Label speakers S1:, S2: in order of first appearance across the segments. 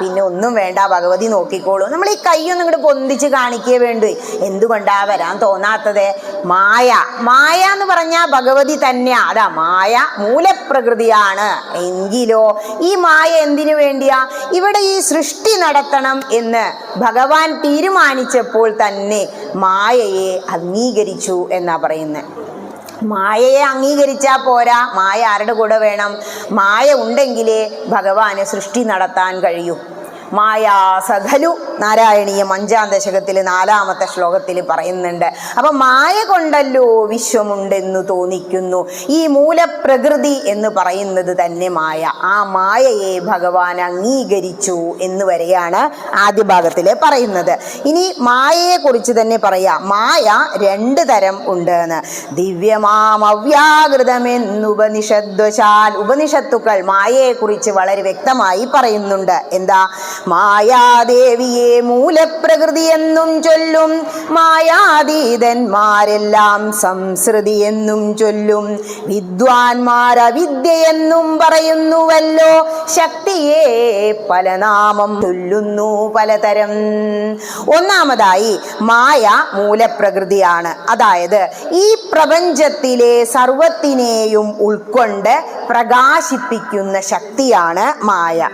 S1: പിന്നെ ഒന്നും വേണ്ട ഭഗവതി നോക്കിക്കോളൂ. നമ്മൾ ഈ കൈയൊന്നും ഇങ്ങോട്ട് പൊന്തിച്ച് കാണിക്കേ വേണ്ടു. എന്തുകൊണ്ടാ വരാൻ തോന്നാത്തത്? മായ. മായ എന്ന് പറഞ്ഞാൽ ഭഗവതി തന്നെയാ. അതാ മായ മൂലപ്രകൃതിയാണ്. എങ്കിലോ ഈ മായ എന്തിനു വേണ്ടിയാ? ഇവിടെ ഈ സൃഷ്ടി നടത്തണം എന്ന് ഭഗവാൻ തീരുമാനിച്ചപ്പോൾ തന്നെ മായയെ അംഗീകരിച്ചു എന്നാ പറയുന്നത് മായയെ അംഗീകരിച്ചാൽ പോരാ. മായ ആരുടെ കൂടെ വേണം? മായ ഉണ്ടെങ്കിലേ ഭഗവാന് സൃഷ്ടി നടത്താൻ കഴിയൂ. മായാ നാരായണീയ അഞ്ചാം ദശകത്തിൽ നാലാമത്തെ ശ്ലോകത്തിൽ പറയുന്നുണ്ട്. അപ്പൊ മായ കൊണ്ടല്ലോ വിശ്വമുണ്ടെന്നു തോന്നിക്കുന്നു. ഈ മൂലപ്രകൃതി എന്ന് പറയുന്നത് തന്നെ മായ. ആ മായയെ ഭഗവാൻ അംഗീകരിച്ചു എന്ന് വരെയാണ് ആദ്യ ഭാഗത്തിൽ പറയുന്നത്. ഇനി മായയെ കുറിച്ച് തന്നെ പറയാം. മായ രണ്ട് തരം ഉണ്ട് എന്ന് ദിവ്യമാം അവ്യാകൃതമെന്നുപനിഷദ്വശാൽ ഉപനിഷത്തുക്കൾ മായയെ കുറിച്ച് വളരെ വ്യക്തമായി പറയുന്നുണ്ട്. എന്താ? മായാദേവിയെ മൂലപ്രകൃതി എന്നും ചൊല്ലും. മായാതീതന്മാരെല്ലാം സംസൃതി എന്നും ചൊല്ലും. വിദ്വാൻമാർ അവിദ്യയെന്നും പറയുന്നുവല്ലോ. ശക്തിയെ പല നാമം ചൊല്ലുന്നു പലതരം. ഒന്നാമതായി മായ മൂലപ്രകൃതിയാണ്. അതായത് ഈ പ്രപഞ്ചത്തിലെ സർവത്തിനെയും ഉൾക്കൊണ്ട് പ്രകാശിപ്പിക്കുന്ന ശക്തിയാണ് മായ.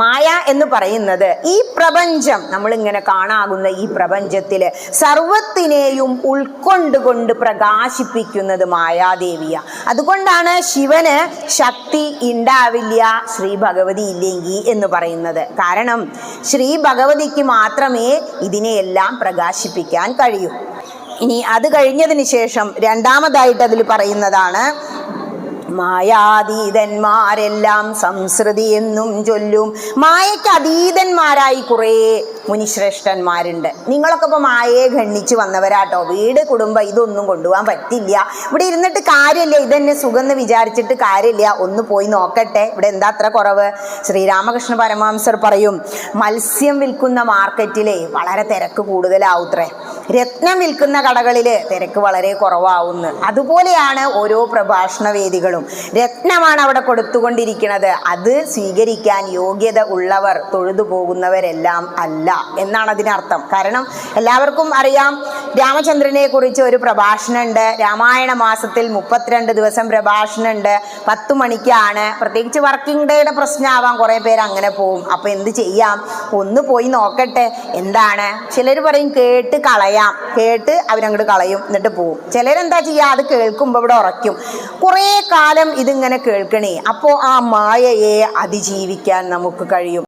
S1: മായ എന്ന് പറയുന്നത് ഈ പ്രപഞ്ചം നമ്മളിങ്ങനെ കാണാകുന്ന ഈ പ്രപഞ്ചത്തിൽ സർവത്തിനെയും ഉൾക്കൊണ്ടുകൊണ്ട് പ്രകാശിപ്പിക്കുന്നത് മായാദേവിയ. അതുകൊണ്ടാണ് ശിവന് ശക്തി ഉണ്ടാവില്ല ശ്രീ ഭഗവതി ഇല്ലെങ്കിൽ എന്ന് പറയുന്നത്. കാരണം ശ്രീ ഭഗവതിക്ക് മാത്രമേ ഇതിനെയെല്ലാം പ്രകാശിപ്പിക്കാൻ കഴിയൂ. ഇനി അത് കഴിഞ്ഞതിന് ശേഷം രണ്ടാമതായിട്ട് അതിൽ പറയുന്നതാണ് മായാതീതന്മാരെല്ലാം സംസ്കൃതി എന്നും ചൊല്ലും. മായയ്ക്ക് അതീതന്മാരായി കുറേ മുനിശ്രേഷ്ഠന്മാരുണ്ട്. നിങ്ങളൊക്കെ ഇപ്പോൾ മായയെ ഖണ്ണിച്ച് വന്നവരാട്ടോ. വീട് കുടുംബം ഇതൊന്നും കൊണ്ടുപോകാൻ പറ്റില്ല. ഇവിടെ ഇരുന്നിട്ട് കാര്യമില്ല. ഇതെന്നെ സുഖം എന്ന് വിചാരിച്ചിട്ട് കാര്യമില്ല. ഒന്ന് പോയി നോക്കട്ടെ. ഇവിടെ എന്താ അത്ര കുറവ്? ശ്രീരാമകൃഷ്ണ പരമഹംസർ പറയും മത്സ്യം വിൽക്കുന്ന മാർക്കറ്റിലെ വളരെ തിരക്ക് കൂടുതലാവുത്രേ. രത്നം വിൽക്കുന്ന കടകളിൽ തിരക്ക് വളരെ കുറവാവുന്നു. അതുപോലെയാണ് ഓരോ പ്രഭാഷണ വേദികളും രത്നമാണ് അവിടെ കൊടുത്തുകൊണ്ടിരിക്കുന്നത്. അത് സ്വീകരിക്കാൻ യോഗ്യത ഉള്ളവർ തൊഴുതു പോകുന്നവരെല്ലാം അല്ല എന്നാണ് അതിനർത്ഥം. കാരണം എല്ലാവർക്കും അറിയാം രാമചന്ദ്രനെ കുറിച്ച് ഒരു പ്രഭാഷണമുണ്ട്. രാമായണ മാസത്തിൽ മുപ്പത്തിരണ്ട് ദിവസം പ്രഭാഷണം ഉണ്ട് പത്ത് മണിക്കാണ്. പ്രത്യേകിച്ച് വർക്കിംഗ് ഡേയുടെ പ്രശ്നമാവാം കുറേ പേര് അങ്ങനെ പോവും. അപ്പോൾ എന്ത് ചെയ്യാം? ഒന്ന് പോയി നോക്കട്ടെ. എന്താണ്? ചിലർ പറയും കേട്ട് കളയാം. കേട്ട് അവരങ്ങോട്ട് കളയും എന്നിട്ട് പോവും. ചിലരെന്താ ചെയ്യുക അത് കേൾക്കുമ്പോൾ ഇവിടെ ഉറയ്ക്കും. കുറേ കാലം ഇതിങ്ങനെ കേൾക്കണേ. അപ്പോൾ ആ മായയെ അതിജീവിക്കാൻ നമുക്ക് കഴിയും.